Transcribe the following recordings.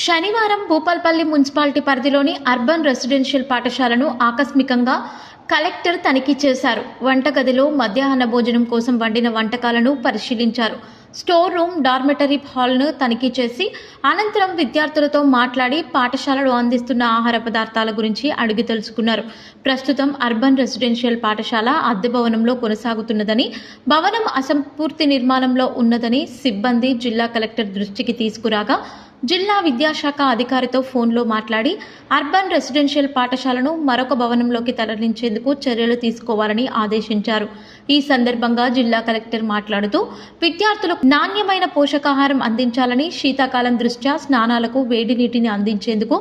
శనివారం భూపాల్పల్లి మున్సిపాలిటీ పరిధిలోని urban residential పాఠశాలను ఆకస్మికంగా కలెక్టర్ తనిఖీ చేశారు. వంటగదిలో మధ్యాహ్న భోజనం కోసం వండిన వంటకాలను పరిశీలించారు. స్టోర్ రూమ్ డార్మెటరీ హాల్ను తనిఖీ చేసి అనంతరం విద్యార్థులతో మాట్లాడి పాఠశాలలో అందిస్తున్న ఆహార పదార్థాల గురించి అడిగి తెలుసుకున్నారు. ప్రస్తుతం అర్బన్ రెసిడెన్షియల్ పాఠశాల అద్దె భవనంలో కొనసాగుతున్నదని భవనం అసంపూర్తి నిర్మాణంలో ఉన్నదని సిబ్బంది జిల్లా కలెక్టర్ దృష్టికి తీసుకురాగా జిల్లా విద్యాశాఖ అధికారితో ఫోన్లో మాట్లాడి అర్బన్ రెసిడెన్షియల్ పాఠశాలను మరొక భవనంలోకి తరలించేందుకు చర్యలు తీసుకోవాలని ఆదేశించారు. ఈ సందర్భంగా జిల్లా కలెక్టర్ మాట్లాడుతూ విద్యార్థులకు నాణ్యమైన పోషకాహారం అందించాలని శీతాకాలం దృష్ట్యా స్నానాలకు వేడి నీటిని అందించేందుకు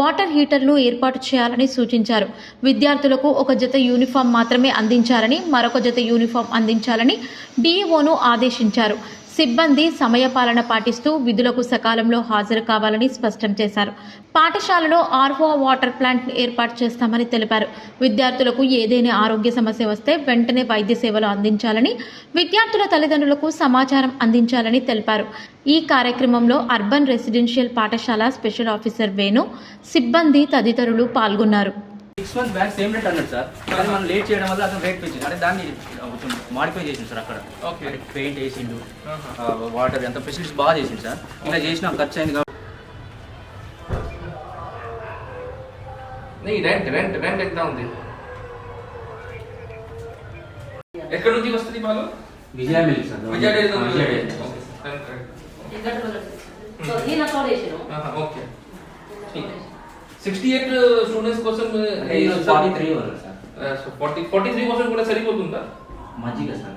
వాటర్ హీటర్లు ఏర్పాటు చేయాలని సూచించారు. విద్యార్థులకు ఒక జత యూనిఫామ్ మాత్రమే అందించాలని మరొక జత యూనిఫామ్ అందించాలని డీఈఓను ఆదేశించారు. సిబ్బంది సమయపాలన పాటిస్తూ విధులకు సకాలంలో హాజరు కావాలని స్పష్టం చేశారు. పాఠశాలలో ఆర్వో వాటర్ ప్లాంట్ ఏర్పాటు చేస్తామని తెలిపారు. విద్యార్థులకు ఏదైనా ఆరోగ్య సమస్య వస్తే వెంటనే వైద్య సేవలు అందించాలని విద్యార్థుల తల్లిదండ్రులకు సమాచారం అందించాలని తెలిపారు. ఈ కార్యక్రమంలో అర్బన్ రెసిడెన్షియల్ పాఠశాల స్పెషల్ ఆఫీసర్ వేణు సిబ్బంది తదితరులు పాల్గొన్నారు. Six months back same rate అన్నాడు సార్. కానీ మనం లేట్ చేయడం వల్ల అతను రేట్ పెంచింది అంటే దాన్ని కొంచెం మాడిఫై చేసింది సార్ అక్కడ. ఓకే. పెయింట్ వేసిండు వాటర్ ఎంత ఫెసిలిటీస్ బాగా చేసింది సార్. ఇలా చేసిన ఖర్చు అయింది కాబట్టి రెంట్ రెంట్ రెంట్ ఎంత ఉంది? ఎక్కడి నుంచి వస్తుంది పాలు Vijaya milk sir. Vijaya dairy Vijaya. Dairy. Okay, okay sixty eight students కోసం ఫార్టీ ఫార్టీ త్రీ పర్సెంట్ కూడా సరిపోతుందా? మజ్జిగ సార్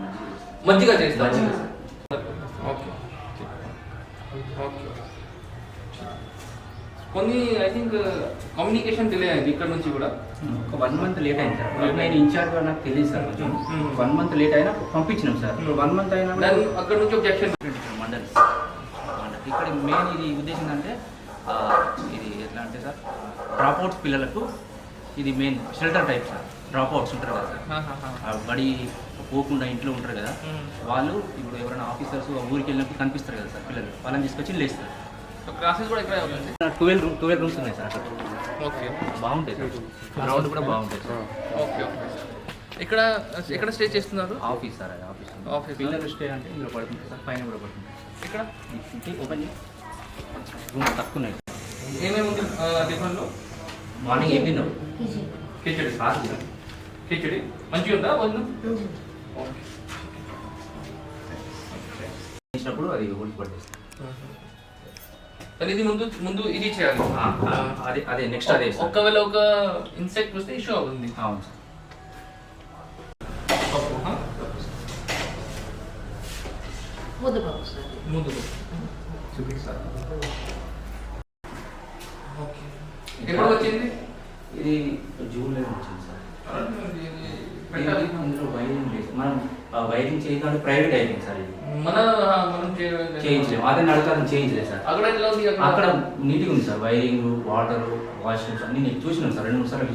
మజ్జిగ. చేస్తా మజ్జిగ సార్ ఓకే ఓకే కొన్ని ఐ థింక్ కమ్యూనికేషన్ డిలే అయింది ఇక్కడ నుంచి కూడా. ఒక వన్ మంత్ లేట్ అయింది సార్ నేను ఇన్ఛార్జ్ నాకు తెలియదు సార్ కొంచెం. Hmm. వన్ మంత్ లేట్ అయినా పంపించినాం సార్ Hmm. వన్ మంత్ అయినా అక్కడ నుంచి objection. మండలి. ఇక్కడ మెయిన్ ఇది ఉద్దేశం అంటే ఇది ఎట్లా అంటే సార్ డ్రాప్ అవుట్స్ పిల్లలకు ఇది main shelter type sir drop outs ఉంటారు కదా సార్. బడి పోకుండా ఇంట్లో ఉంటారు కదా. వాళ్ళు ఇప్పుడు ఎవరైనా ఆఫీసర్స్ ఊరికి వెళ్ళినప్పుడు కనిపిస్తారు కదా సార్ పిల్లలు. వాళ్ళని తీసుకొచ్చి లేస్తారు. క్లాసెస్ కూడా ఇక్కడే ట్వెల్వ్ రూమ్ ట్వెల్వ్ రూమ్స్ ఉన్నాయి సార్. ఓకే. బాగుంటాయి సార్. గ్రౌండ్ కూడా బాగుంటాయి సార్. ఓకే ఓకే ఇక్కడ ఎక్కడ స్టే చేస్తున్నారు? ఆఫీస్ సార్ అది ఆఫీస్ ఆఫీస్. పిల్లలు స్టే అంటే ఇందులో పడుతుంది సార్ పైన కూడా పడుతుంది ఇక్కడ? ఓపెన్ తక్కువ ఏమేమి ఉంది టిఫిన్లో? మార్నింగ్ ఏం తిన్నావు? కిచడి. సార్ కిచడి. మంచిగా ఉందా వద్దు ఓకే. చేసినప్పుడు అది ఉడికి పట్టేస్తుంది. కానీ ఇది ముందు ముందు ఇది చేయాలి. అదే అదే నెక్స్ట్ అదే ఒకవేళ ఒక ఇన్సెక్ట్ వస్తే ఇష్యూ అవుతుంది. అవును. సార్. పప్పు, హా? ముద్దపప్పు సార్ ముందు చూపిస్తారు ఓకే ఎప్పుడు వచ్చింది? ఇది జూన్లో వచ్చింది సార్. ఇందులో వైరింగ్ లేదు. మనం వైరింగ్ చేయకుండా ప్రైవేట్ అయిపోయింది సార్ ఇది. మన మనం చేయలేదు. చేయించలేము అదే చేయించలేదు సార్. అక్కడ అక్కడ? నీట్గా ఉంది సార్. వైరింగ్ వాటర్ వాష్రూమ్స్ అన్ని నేను చూసినాను సార్. రెండు మూడు సార్లు